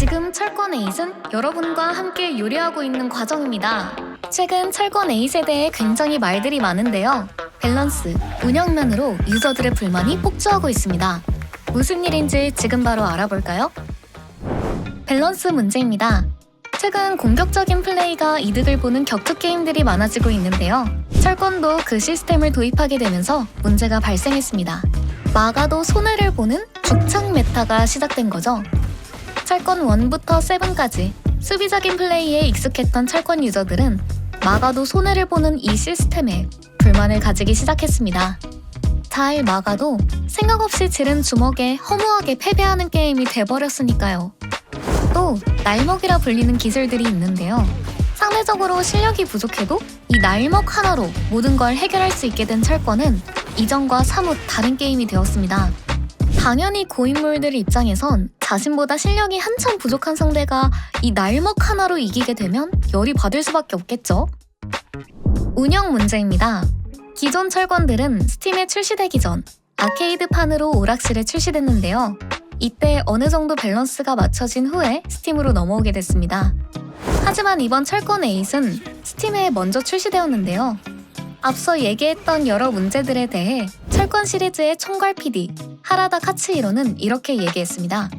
지금 철권 에잇은 여러분과 함께 요리하고 있는 과정입니다. 최근 철권 에잇에 대해 굉장히 말들이 많은데요. 밸런스, 운영면으로 유저들의 불만이 폭주하고 있습니다. 무슨 일인지 지금 바로 알아볼까요? 밸런스 문제입니다. 최근 공격적인 플레이가 이득을 보는 격투 게임들이 많아지고 있는데요. 철권도 그 시스템을 도입하게 되면서 문제가 발생했습니다. 막아도 손해를 보는 죽창 메타가 시작된 거죠. 철권 1부터 7까지 수비적인 플레이에 익숙했던 철권 유저들은 막아도 손해를 보는 이 시스템에 불만을 가지기 시작했습니다. 잘 막아도 생각 없이 지른 주먹에 허무하게 패배하는 게임이 돼버렸으니까요. 또 날먹이라 불리는 기술들이 있는데요. 상대적으로 실력이 부족해도 이 날먹 하나로 모든 걸 해결할 수 있게 된 철권은 이전과 사뭇 다른 게임이 되었습니다. 당연히 고인물들 입장에선 자신보다 실력이 한참 부족한 상대가 이 날먹 하나로 이기게 되면 열이 받을 수밖에 없겠죠. 운영 문제입니다. 기존 철권들은 스팀에 출시되기 전 아케이드판으로 오락실에 출시됐는데요. 이때 어느 정도 밸런스가 맞춰진 후에 스팀으로 넘어오게 됐습니다. 하지만 이번 철권 에잇은 스팀에 먼저 출시되었는데요. 앞서 얘기했던 여러 문제들에 대해 철권 시리즈의 총괄 PD 하라다 카츠히로는 이렇게 얘기했습니다.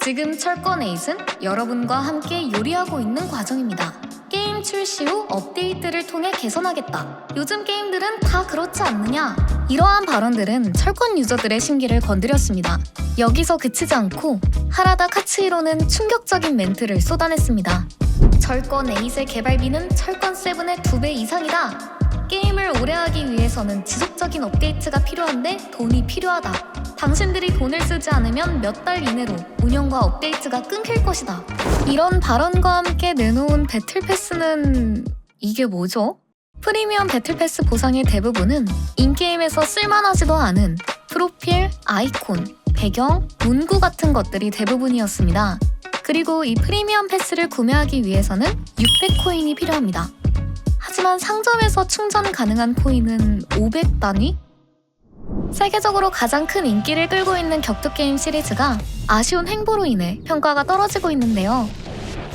지금 철권 에잇은 여러분과 함께 요리하고 있는 과정입니다. 게임 출시 후 업데이트를 통해 개선하겠다. 요즘 게임들은 다 그렇지 않느냐? 이러한 발언들은 철권 유저들의 심기를 건드렸습니다. 여기서 그치지 않고 하라다 카츠히로는 충격적인 멘트를 쏟아냈습니다. 철권 에잇의 개발비는 철권 7의 2배 이상이다. 게임을 오래 하기 위해서는 지속적인 업데이트가 필요한데 돈이 필요하다. 당신들이 돈을 쓰지 않으면 몇 달 이내로 운영과 업데이트가 끊길 것이다. 이런 발언과 함께 내놓은 배틀 패스는 이게 뭐죠? 프리미엄 배틀 패스 보상의 대부분은 인게임에서 쓸만하지도 않은 프로필, 아이콘, 배경, 문구 같은 것들이 대부분이었습니다. 그리고 이 프리미엄 패스를 구매하기 위해서는 600코인이 필요합니다. 하지만 상점에서 충전 가능한 코인은 500단위? 세계적으로 가장 큰 인기를 끌고 있는 격투 게임 시리즈가 아쉬운 행보로 인해 평가가 떨어지고 있는데요.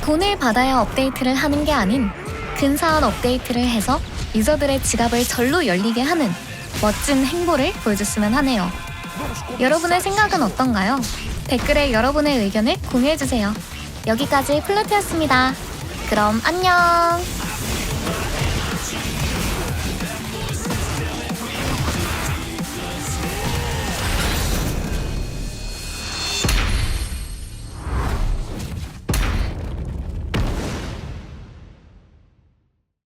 돈을 받아야 업데이트를 하는 게 아닌 근사한 업데이트를 해서 유저들의 지갑을 절로 열리게 하는 멋진 행보를 보여줬으면 하네요. 여러분의 생각은 어떤가요? 댓글에 여러분의 의견을 공유해주세요. 여기까지 플루트였습니다. 그럼 안녕!